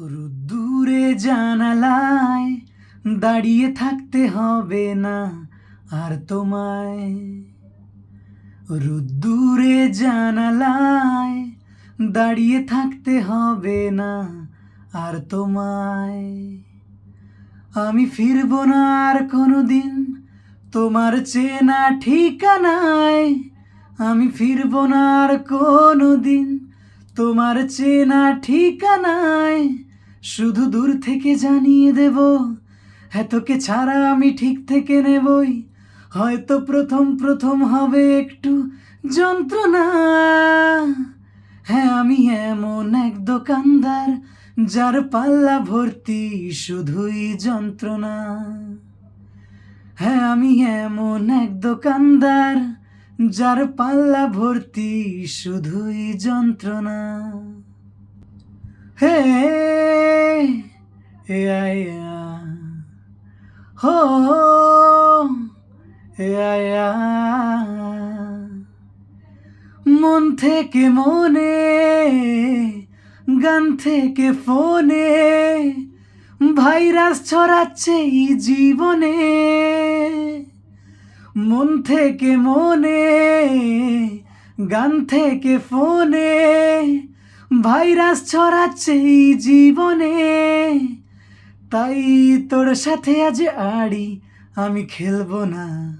রুদ্দুরে জানালায় দাঁড়িয়ে থাকতে হবে না আর তোমায়। রুদ্দুরে জানালায় দাঁড়িয়ে থাকতে হবে না আর তোমায়। আমি ফিরব না আর কোনোদিন তোমার চেনা ঠিকানায়। আমি ফিরব না আর কোনোদিন তোমার চেনা ঠিকানায়। শুধু দূর থেকে জানিয়ে দেব, এতকে ছাড়া আমি ঠিক থেকে নেবই। হয়তো প্রথম প্রথম হবে একটু যন্ত্রণা। হ্যাঁ আমি এমন এক দোকানদার যার পাল্লা ভর্তি শুধুই যন্ত্রণা। হ্যাঁ আমি এমন এক দোকানদার যার পাল্লা ভর্তি শুধুই যন্ত্রণা। হে এ আয়া হো এ আয়া মন থেকে মনে গান থেকে ফোনে ভাইরাস ছড়াচ্ছে জীবনে মন থেকে মনে গান থেকে ফোনে ভাইরাস ছড়াচ্ছে এই জীবনে। তাই তোর সাথে আজ আড়ি, আমি খেলব না।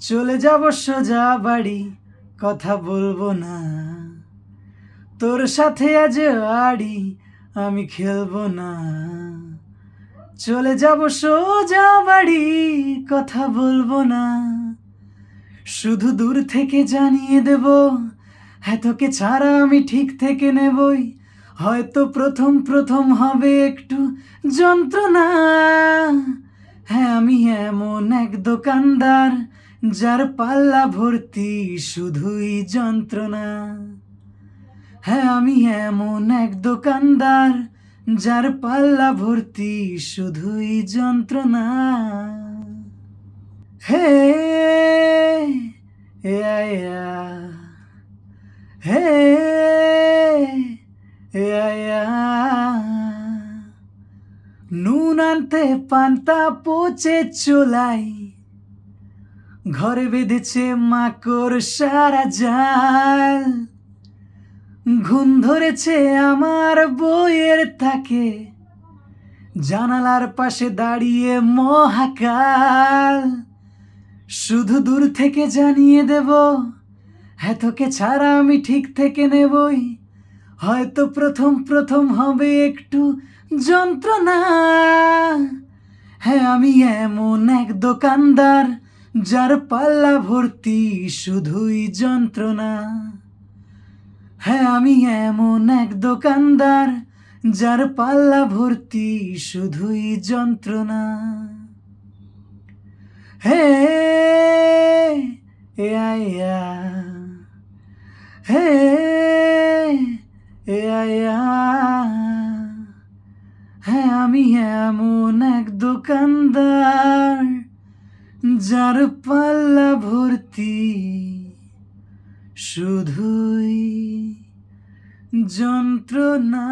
চলে যাব সোজা বাড়ি, কথা বলব না। তোর সাথে আজ আড়ি, আমি খেলব না। চলে যাব সোজা বাড়ি, কথা বলব না। শুধু দূর থেকে জানিয়ে দেব এতকে ছাড়া আমি ঠিক থেকে নেবই। হয়তো প্রথম প্রথম হবে একটু যন্ত্রণা। হ্যাঁ আমি এমন এক দোকানদার যার পাল্লা ভর্তি শুধুই যন্ত্রণা। হ্যাঁ আমি এমন এক দোকানদার যার পাল্লা ভর্তি শুধুই যন্ত্রণা। হে, এ আয়া হে নুন আনতে পান্তা পচে চলাই। ঘরে বেঁধেছে মাকড় সারা জাল। ঘুম ধরেছে আমার বইয়ের তাকে জানালার পাশে দাঁড়িয়ে মহাকাল। শুধু দূর থেকে জানিয়ে দেব এতকে ছাড়া আমি ঠিক থেকে নেবই। হয়তো প্রথম প্রথম হবে একটু যন্ত্রণা। হ্যাঁ আমি এমন এক দোকানদার যার পাল্লা ভর্তি শুধুই যন্ত্রণা। হ্যাঁ আমি এমন এক দোকানদার যার পাল্লা ভর্তি শুধুই যন্ত্রণা। হে হে হ্যাঁ আমি এমন এক দোকানদার যার পাল্লা ভর্তি। শুধুই যন্ত্রণা।